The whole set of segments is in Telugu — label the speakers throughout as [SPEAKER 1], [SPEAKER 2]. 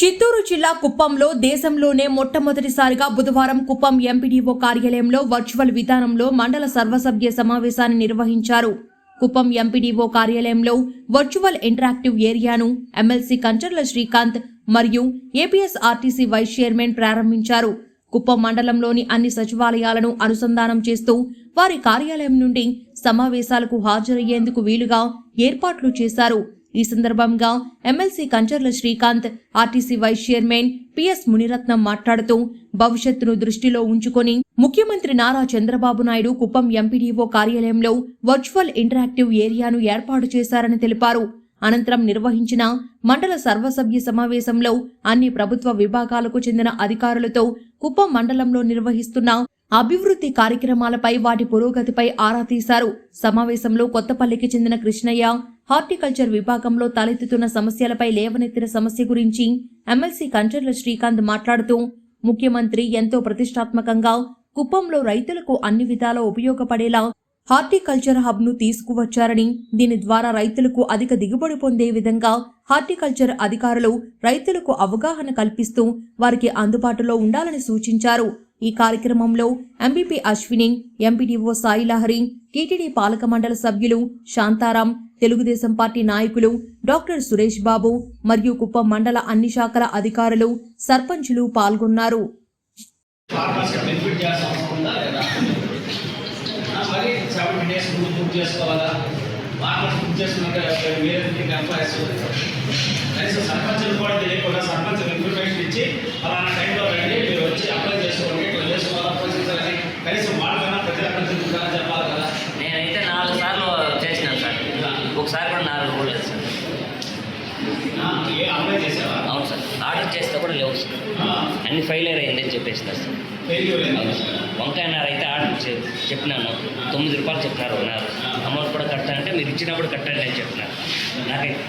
[SPEAKER 1] చిత్తూరు జిల్లా కుప్పంలో దేశంలోనే మొట్టమొదటిసారిగా బుధవారం కుప్పం ఎంపీడీఓ కార్యాలయంలో వర్చువల్ విధానంలో మండల సర్వసభ్య సమావేశాన్ని నిర్వహించారు. కుప్పం ఎంపీడీఓ కార్యాలయంలో వర్చువల్ ఇంటరాక్టివ్ ఏరియాను ఎమ్మెల్సీ కంచర్ల శ్రీకాంత్ మరియు ఏపీఎస్ ఆర్టీసీ వైస్ చైర్మన్ ప్రారంభించారు. కుప్పం మండలంలోని అన్ని సచివాలయాలను అనుసంధానం చేస్తూ వారి కార్యాలయం నుండి సమావేశాలకు హాజరయ్యేందుకు వీలుగా ఏర్పాట్లు చేశారు. ఈ సందర్భంగా MLC Kancharla Srikanth RTC vice chairman PS Muniratnam మాట్లాడుతూ భవిష్యత్తును దృష్టిలో ఉంచుకొని ముఖ్యమంత్రి నారా చంద్రబాబు నాయుడు కుప్పం ఎంపీడీఓ కార్యాలయంలో వర్చువల్ ఇంటరాక్టివ్ ఏరియాను ఏర్పాటు చేశారని తెలిపారు. అనంతరం నిర్వహించిన మండల సర్వసభ్య సమావేశంలో అన్ని ప్రభుత్వ విభాగాలకు చెందిన అధికారులతో కుప్పం మండలంలో నిర్వహిస్తున్న అభివృద్ధి కార్యక్రమాలపై వాటి పురోగతిపై ఆరా తీశారు. సమావేశంలో కొత్తపల్లికి చెందిన కృష్ణయ్య హార్టికల్చర్ విభాగంలో తలెత్తుతున్న సమస్యలపై లేవనెత్తిన సమస్య గురించి ఎమ్మెల్సీ కంచర్ల శ్రీకాంత్ మాట్లాడుతూ ముఖ్యమంత్రి ఎంతో ప్రతిష్టాత్మకంగా కుప్పంలో రైతులకు అన్ని విధాలా ఉపయోగపడేలా హార్టికల్చర్ హబ్ను తీసుకువచ్చారని దీని ద్వారా రైతులకు అధిక దిగుబడి పొందే విధంగా హార్టికల్చర్ అధికారులు రైతులకు అవగాహన కల్పిస్తూ వారికి అందుబాటులో ఉండాలని సూచించారు. ఈ కార్యక్రమంలో MPP Ashwini MPDO Sailahari TTD పాలక మండలి సభ్యులు శాంతారాం తెలుగుదేశం పార్టీ నాయకులు డాక్టర్ సురేష్ బాబు మరియు కుప్పం మండల అన్ని శాఖల అధికారులు సర్పంచులు పాల్గొన్నారు.
[SPEAKER 2] కనీసం కూడా తెలియకుండా సర్పంచ్ ఇన్ఫర్మేషన్ ఇచ్చి అలానా టైంలో రండి మీరు వచ్చి అప్లై చేసుకోండి ఇట్లా చేసుకోవాలా ప్రొసీజర్ అని కనీసం వాళ్ళకన్నా ప్రతి అక్కడ తిరుగుతారా చెప్పాలి కదా
[SPEAKER 3] నేనైతే నాలుగు సార్లు చేసినాను సార్ ఒకసారి కూడా నాలుగు కూడా లేదు సార్. అవును సార్. ఆర్డర్ చేస్తే కూడా లేవు సార్. అన్ని ఫెయిలియర్ అయిందని చెప్పేసినారు సార్.
[SPEAKER 2] ఫెయిల్యూర్
[SPEAKER 3] అవును సార్. వంకాయ నార అయితే ఆర్డర్ చె- చెప్పినాను. తొమ్మిది రూపాయలు చెప్పినారు ఉన్నారు అమౌంట్ కూడా కట్టాలంటే మీరు ఇచ్చినప్పుడు కట్టండి అని చెప్పినారు. నాకైతే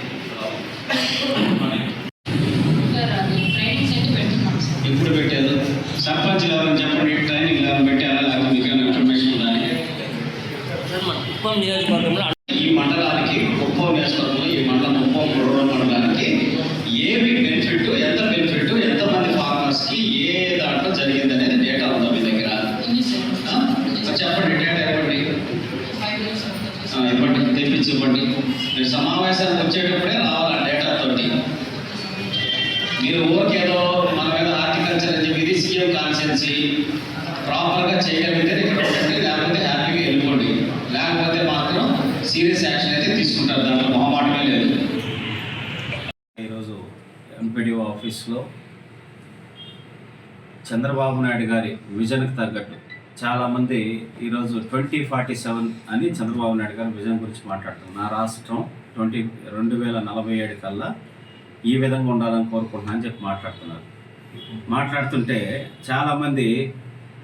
[SPEAKER 4] సార్ అది ట్రైనింగ్ సెంటర్ పెట్టుకున్నాం సార్.
[SPEAKER 2] ఎప్పుడు పెట్టారు? సర్పంచ్లు ఎవరైనా చెప్పండి ట్రైనింగ్ ఎవరైనా పెట్టారా? లేకపోతే మీకు ఏమైనా ఇన్ఫర్మేషన్
[SPEAKER 3] కుప్పం నియోజకవర్గంలో
[SPEAKER 2] మండలానికి కుప్పం నియోజకవర్గంలో ఈ మండలం కుప్పం రూరల్ మండలానికి ఏమి బెనిఫిట్ ఎంత బెనిఫిట్ ఎంతమంది ఫార్మర్స్కి ఏ దాంట్లో జరిగింది అనేది డేటా ఉందా మీ దగ్గర? చెప్పండి డేటా ఇవ్వండి. ఇవ్వండి తెప్పించి ఇవ్వండి మీరు సమావేశానికి వచ్చేటప్పుడే రావాలి ఆ డేటా తోటి? మీరు ఊరికేదో మన మీద హార్టికల్చర్ అని చెప్పి ఇది సీఎం కాన్సెన్సీ ప్రాపర్గా చేయగలిగితే సీరియస్ యాక్షన్ అయితే తీసుకుంటారు దాంట్లో మొహమాటమే లేదు.
[SPEAKER 5] ఈరోజు ఎంపీడీఓ ఆఫీస్లో చంద్రబాబు నాయుడు గారి విజన్కి తగ్గట్టు చాలామంది ఈరోజు ట్వంటీ ఫార్టీ సెవెన్ అని చంద్రబాబు నాయుడు గారి విజన్ గురించి మాట్లాడుతున్నారు. నా రాష్ట్రం ట్వంటీ రెండు వేల నలభై ఏడు కల్లా ఈ విధంగా ఉండాలని కోరుకుంటున్నా అని చెప్పి మాట్లాడుతున్నారు. మాట్లాడుతుంటే చాలామంది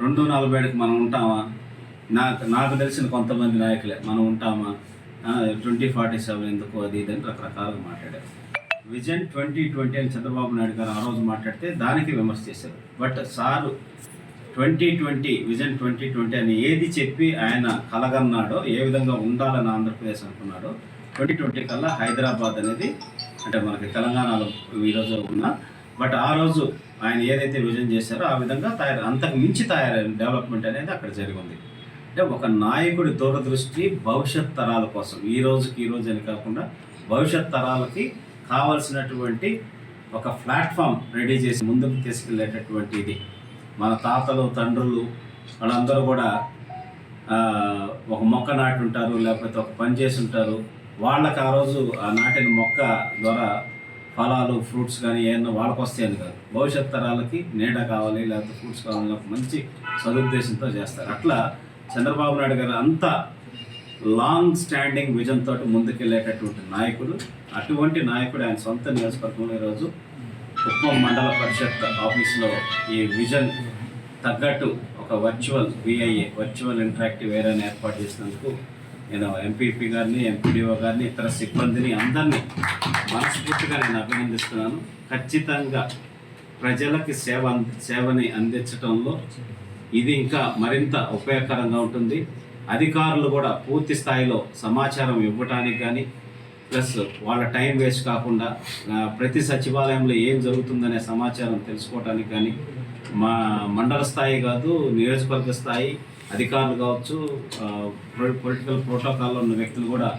[SPEAKER 5] రెండు నలభై ఏడుకి మనం ఉంటామా? నాకు నాకు తెలిసిన కొంతమంది నాయకులే మనం ఉంటామా? ట్వంటీ ఫార్టీ సెవెన్ ఎందుకు అది ఇది అని రకరకాలుగా మాట్లాడారు. విజన్ ట్వంటీ ట్వంటీ అని చంద్రబాబు నాయుడు గారు ఆ రోజు మాట్లాడితే దానికి విమర్శ చేశారు. But sir twenty twenty vision twenty twenty అని ఏది చెప్పి ఆయన కలగన్నాడో ఏ విధంగా ఉండాలని ఆంధ్రప్రదేశ్ అనుకున్నాడో ట్వంటీ ట్వంటీ కల్లా హైదరాబాద్ అనేది అంటే మనకి తెలంగాణలో ఈరోజు ఉన్న బట్ ఆ రోజు ఆయన ఏదైతే విజన్ చేశారో ఆ విధంగా తయారు అంతకు మించి తయారైన డెవలప్మెంట్ అనేది అక్కడ జరిగింది. అంటే ఒక నాయకుడి దూరదృష్టి భవిష్యత్ తరాల కోసం. ఈ రోజుకి ఈ రోజు అని కాకుండా భవిష్యత్ తరాలకి కావలసినటువంటి ఒక ప్లాట్ఫామ్ రెడీ చేసి ముందుకు తీసుకెళ్ళేటటువంటి ఇది. మన తాతలు తండ్రులు వాళ్ళందరూ కూడా ఒక మొక్క నాటి ఉంటారు లేకపోతే ఒక పని చేసి ఉంటారు వాళ్ళకి ఆ రోజు ఆ నాటిన మొక్క ద్వారా ఫలాలు ఫ్రూట్స్ కానీ ఏమన్నా వాళ్ళకి వస్తాయని కాదు. భవిష్యత్ తరాలకి నీడ కావాలి లేకపోతే ఫ్రూట్స్ కావాలి ఒక మంచి సదుద్దేశంతో చేస్తారు. అట్లా చంద్రబాబు నాయుడు గారు అంత లాంగ్ స్టాండింగ్ విజన్ తోటి ముందుకెళ్ళేటటువంటి నాయకుడు అటువంటి నాయకుడు ఆయన సొంత నియోజకవర్గంలో ఈరోజు కుప్పం మండల పరిషత్ ఆఫీస్లో ఈ విజన్ తగ్గట్టు ఒక వర్చువల్ విఐఏ వర్చువల్ ఇంటరాక్టివ్ ఏరియాని ఏర్పాటు చేసినందుకు నేను ఎంపీపీ గారిని ఎంపీడీఓ గారిని ఇతర సిబ్బందిని అందరినీ మనస్ఫూర్తిగా నేను అభినందిస్తున్నాను. ఖచ్చితంగా ప్రజలకి సేవ సేవని అందించడంలో ఇది ఇంకా మరింత ఉపయోగకరంగా ఉంటుంది. అధికారులు కూడా పూర్తి స్థాయిలో సమాచారం ఇవ్వటానికి కానీ ప్లస్ వాళ్ళ టైం వేస్ట్ కాకుండా ప్రతి సచివాలయంలో ఏం జరుగుతుందనే సమాచారం తెలుసుకోవడానికి కానీ మా మండల స్థాయి కాదు నియోజకవర్గ స్థాయి అధికారులు కావచ్చు పొలిటికల్ ప్రోటోకాల్లో ఉన్న వ్యక్తులు కూడా